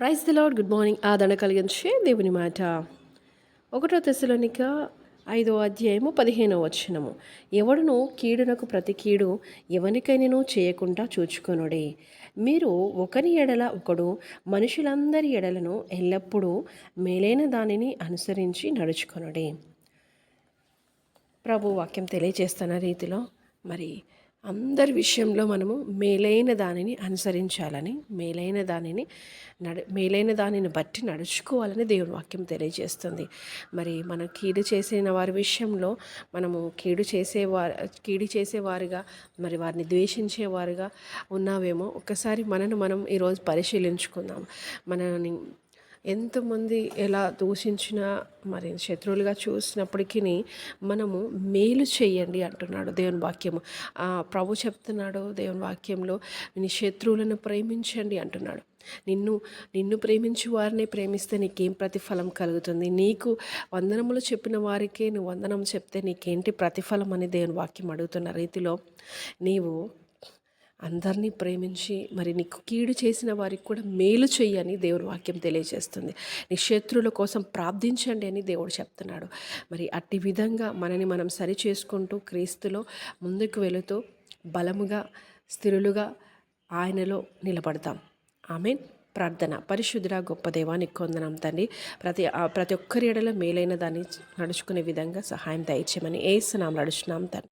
Praise the Lord good morning. ఆదరణ కలిగించే దేవుని మాట. ఒకటో తెశలోనిక ఐదో అధ్యాయము పదిహేనో వచనము. ఎవడును కీడునకు ప్రతి కీడు ఎవరికైనాను చేయకుండా చూచుకొనుడే. మీరు ఒకరి ఎడల ఒకడు మనుషులందరి ఎడలను ఎల్లప్పుడూ మేలైన దానిని అనుసరించి నడుచుకొనుడే. ప్రభు వాక్యం తెలియజేస్తున్న రీతిలో మరి అందరి విషయంలో మనము మేలైన దానిని అనుసరించాలని మేలైన దానిని నడ మేలైన దానిని బట్టి నడుచుకోవాలని దేవుని వాక్యం తెలియజేస్తుంది. మరి మన కీడు చేసిన వారి విషయంలో మనము కీడు చేసేవారు కీడు చేసేవారుగా మరి వారిని ద్వేషించేవారుగా ఉన్నావేమో ఒకసారి మనను మనం ఈరోజు పరిశీలించుకుందాం. మనని ఎంతమంది ఎలా దూషించినా మరి శత్రువులుగా చూసినప్పటికీ మనము మేలు చేయండి అంటున్నాడు దేవుని వాక్యము. ప్రభు చెప్తున్నాడు దేవుని వాక్యంలో నీ శత్రువులను ప్రేమించండి అంటున్నాడు. నిన్ను నిన్ను ప్రేమించి వారిని ప్రేమిస్తే నీకేం ప్రతిఫలం కలుగుతుంది? నీకు వందనములు చెప్పిన వారికే నువ్వు వందనం చెప్తే నీకేంటి ప్రతిఫలం అని దేవుని వాక్యం అడుగుతున్న రీతిలో నీవు అందరినీ ప్రేమించి మరి నీకు కీడు చేసిన వారికి కూడా మేలు చెయ్యని దేవుడు వాక్యం తెలియజేస్తుంది. నీ శత్రువుల కోసం ప్రార్థించండి అని దేవుడు చెప్తున్నాడు. మరి అట్టి విధంగా మనని మనం సరి చేసుకుంటూ క్రీస్తులో ముందుకు వెళుతూ బలముగా స్థిరులుగా ఆయనలో నిలబడతాం. ఆమె ప్రార్థన. పరిశుద్ధుడ గొప్ప దేవానికి కొందనం తండ్రి. ప్రతి ప్రతి ఒక్కరి ఎడలో మేలైన దాన్ని నడుచుకునే విధంగా సహాయం దయచేయమని ఏసునాం నడుచున్నాం తండ్రి.